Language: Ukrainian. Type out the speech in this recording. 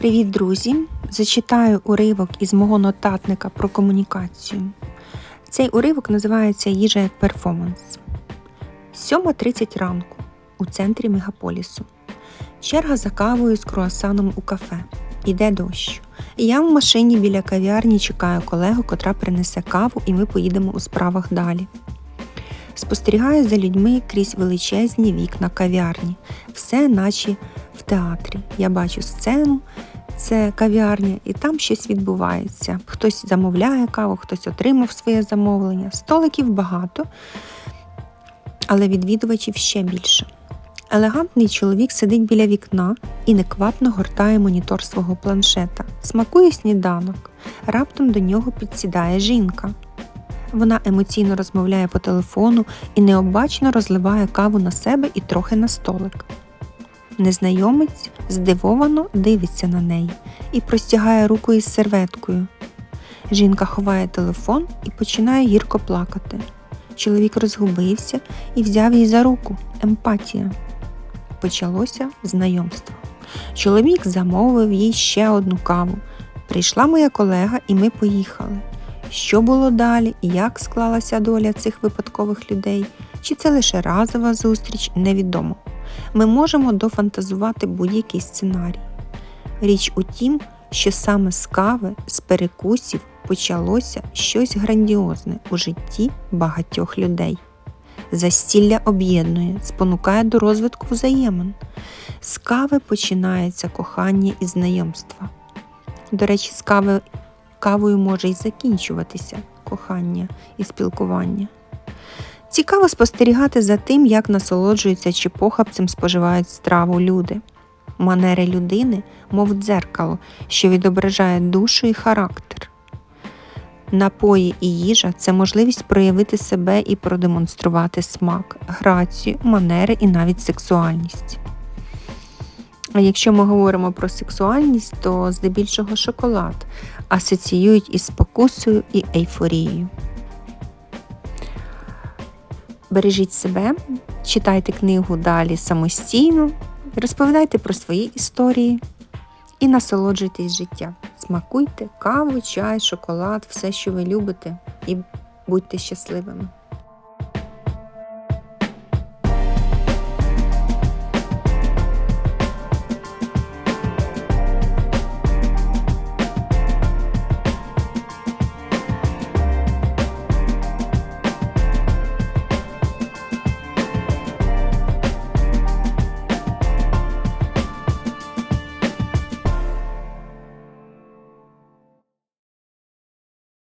Привіт, друзі! Зачитаю уривок із мого нотатника про комунікацію. Цей уривок називається Їжа як перформанс. 7.30 ранку у центрі мегаполісу. Черга за кавою з круасаном у кафе. Іде дощ. Я в машині біля кав'ярні чекаю колегу, котра принесе каву, і ми поїдемо у справах далі. Спостерігаю за людьми крізь величезні вікна кав'ярні, все наче в театрі. Я бачу сцену, це кав'ярня, і там щось відбувається. Хтось замовляє каву, хтось отримав своє замовлення. Столиків багато, але відвідувачів ще більше. Елегантний чоловік сидить біля вікна і неквапно гортає монітор свого планшета, смакує сніданок. Раптом до нього підсідає жінка. Вона емоційно розмовляє по телефону і необачно розливає каву на себе і трохи на столик. Незнайомець здивовано дивиться на неї і простягає руку із серветкою. Жінка ховає телефон і починає гірко плакати. Чоловік розгубився і взяв її за руку. Емпатія. Почалося знайомство. Чоловік замовив їй ще одну каву. Прийшла моя колега, і ми поїхали. Що було далі як склалася доля цих випадкових людей, чи це лише разова зустріч, невідомо. Ми можемо дофантазувати будь-який сценарій. Річ у тім, що саме з кави, з перекусів почалося щось грандіозне у житті багатьох людей. Застілля об'єднує, спонукає до розвитку взаємин. З кави починається кохання і знайомства. До речі, з кави, кавою може й закінчуватися кохання і спілкування. Цікаво спостерігати за тим, як насолоджуються чи похапцем споживають страву люди. Манери людини, мов дзеркало, що відображає душу і характер. Напої і їжа це можливість проявити себе і продемонструвати смак, грацію, манери і навіть сексуальність. А якщо ми говоримо про сексуальність, то здебільшого шоколад асоціюють із спокусою і ейфорією. Бережіть себе, читайте книгу далі самостійно, розповідайте про свої історії і насолоджуйтесь життям. Смакуйте каву, чай, шоколад, все, що ви любите, і будьте щасливими.